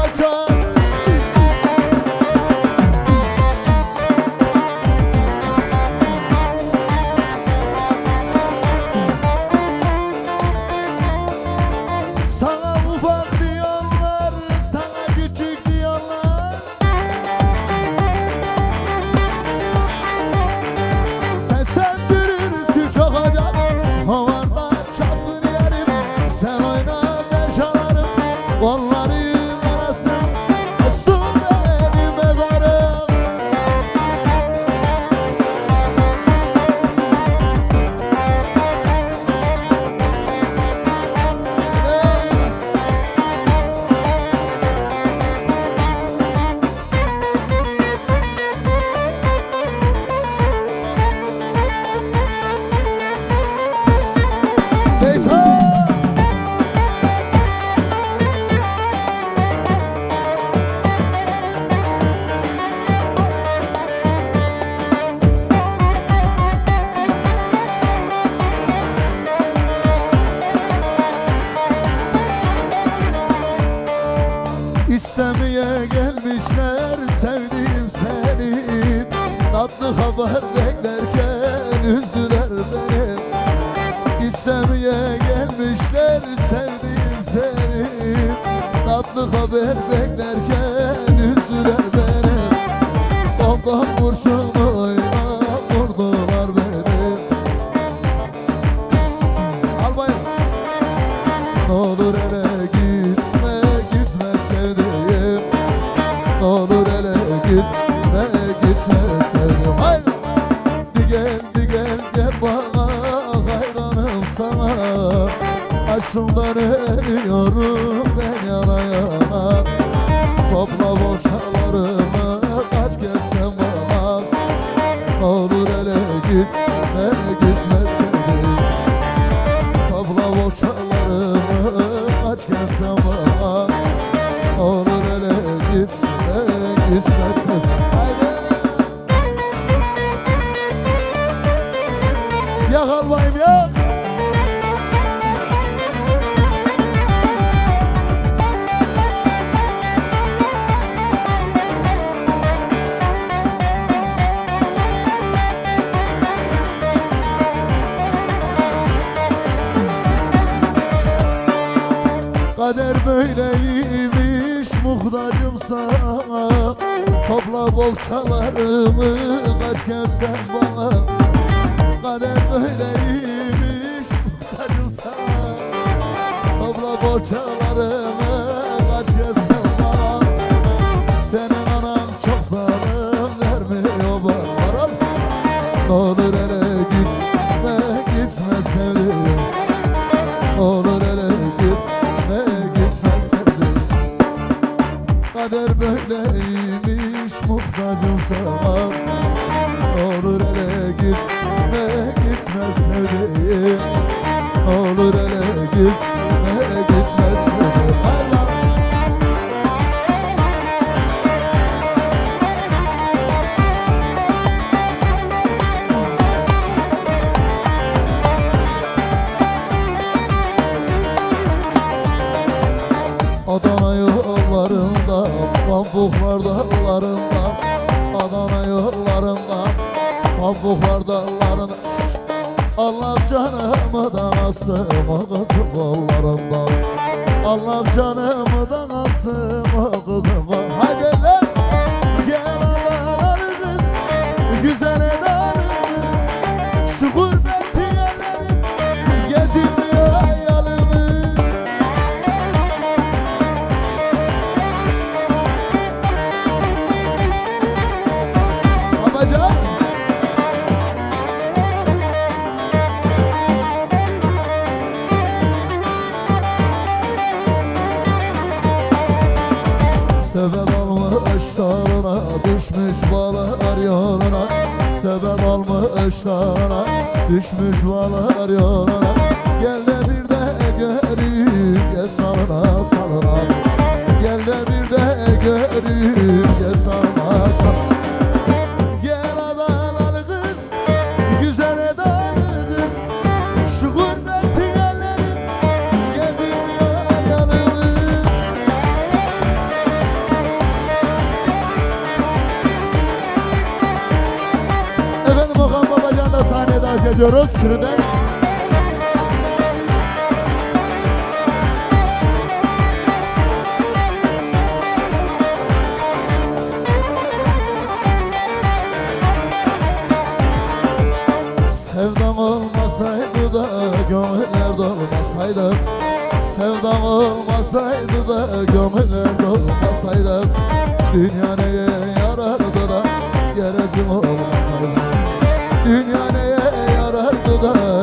Raja. İstemeye gelmişler sevdiğim seni Tatlı haber beklerken üzdüler beni. İstemeye gelmişler sevdiğim seni Tatlı haber beklerken Topla boşalarımı kaç gelsen bana Ne olur ele gitme gitme sevdiğim Sabla boçalarımı aç gelsem bana Kader böyleymiş muhtacım sana. Topla bohçalarımı kaç gelsen bana. Kader böyleymiş muhtacım sana. Topla bohçalarımı Kader böyleymiş muhtacım sana Olur ele gitme gitme sevdiğim. Olur ele gitme yollarında, pambuklar dağlarında Allah canımı da nasım o kızım kollarında Allah canımı da nasım o kızım kol- Haydi olmuş dalına düşmüş balıklar yoluna Gel de bir de göreyim gel salına salına. Gel de bir de göreyim gel salına salına sahneye davet ediyoruz. Kürü'den. Sevdam olmasaydı da gönüller dolmasaydı. Sevdam olmasaydı da gönüller dolmasaydı. Dünya neye yarardı da gerecim olmasaydı. Dünya yarardı